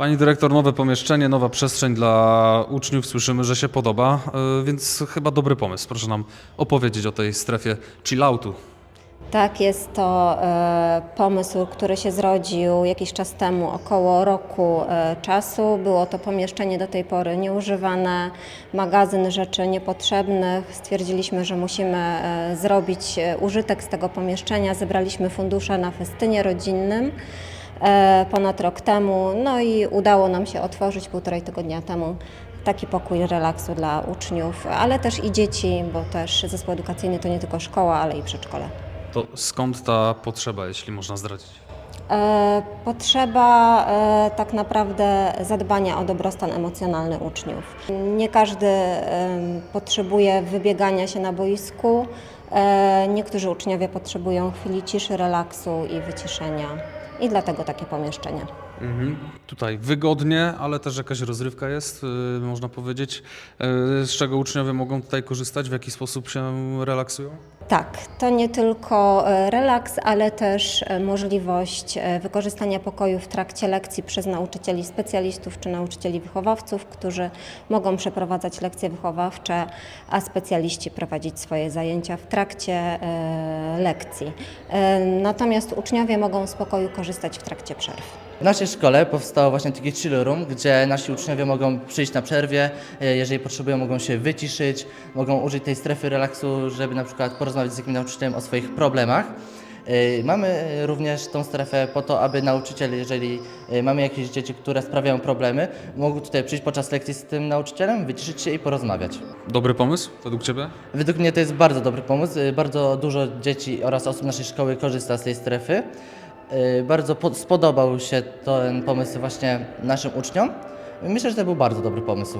Pani dyrektor, nowe pomieszczenie, nowa przestrzeń dla uczniów. Słyszymy, że się podoba, y, więc chyba dobry pomysł. Proszę nam opowiedzieć o tej strefie chilloutu. Tak, jest to e, pomysł, który się zrodził jakiś czas temu, około roku e, czasu. Było to pomieszczenie do tej pory nieużywane, magazyn rzeczy niepotrzebnych. Stwierdziliśmy, że musimy zrobić użytek z tego pomieszczenia. Zebraliśmy fundusze na festynie rodzinnym ponad rok temu, no i udało nam się otworzyć półtorej tygodnia temu taki pokój relaksu dla uczniów, ale też i dzieci, bo też zespół edukacyjny to nie tylko szkoła, ale i przedszkole. To skąd ta potrzeba, jeśli można zdradzić? E, Potrzeba e, tak naprawdę zadbania o dobrostan emocjonalny uczniów. Nie każdy potrzebuje wybiegania się na boisku. E, Niektórzy uczniowie potrzebują chwili ciszy, relaksu i wyciszenia. I dlatego takie pomieszczenia. Mhm. Tutaj wygodnie, ale też jakaś rozrywka jest, y, można powiedzieć. Y, Z czego uczniowie mogą tutaj korzystać? W jaki sposób się relaksują? Tak, to nie tylko e, relaks, ale też e, możliwość e, wykorzystania pokoju w trakcie lekcji przez nauczycieli specjalistów czy nauczycieli wychowawców, którzy mogą przeprowadzać lekcje wychowawcze, a specjaliści prowadzić swoje zajęcia w trakcie lekcji. Natomiast uczniowie mogą z pokoju korzystać w trakcie przerw. W naszej szkole powstało właśnie taki chill room, gdzie nasi uczniowie mogą przyjść na przerwie, e, jeżeli potrzebują, mogą się wyciszyć, mogą użyć tej strefy relaksu, żeby na przykład porozmawiać z jakimś nauczycielem o swoich problemach. E, Mamy również tą strefę po to, aby nauczyciel, jeżeli e, mamy jakieś dzieci, które sprawiają problemy, mógł tutaj przyjść podczas lekcji z tym nauczycielem, wyciszyć się i porozmawiać. Dobry pomysł według Ciebie? Według mnie to jest bardzo dobry pomysł. Bardzo dużo dzieci oraz osób naszej szkoły korzysta z tej strefy. Y, Bardzo po- spodobał się ten pomysł właśnie naszym uczniom. Myślę, że to był bardzo dobry pomysł.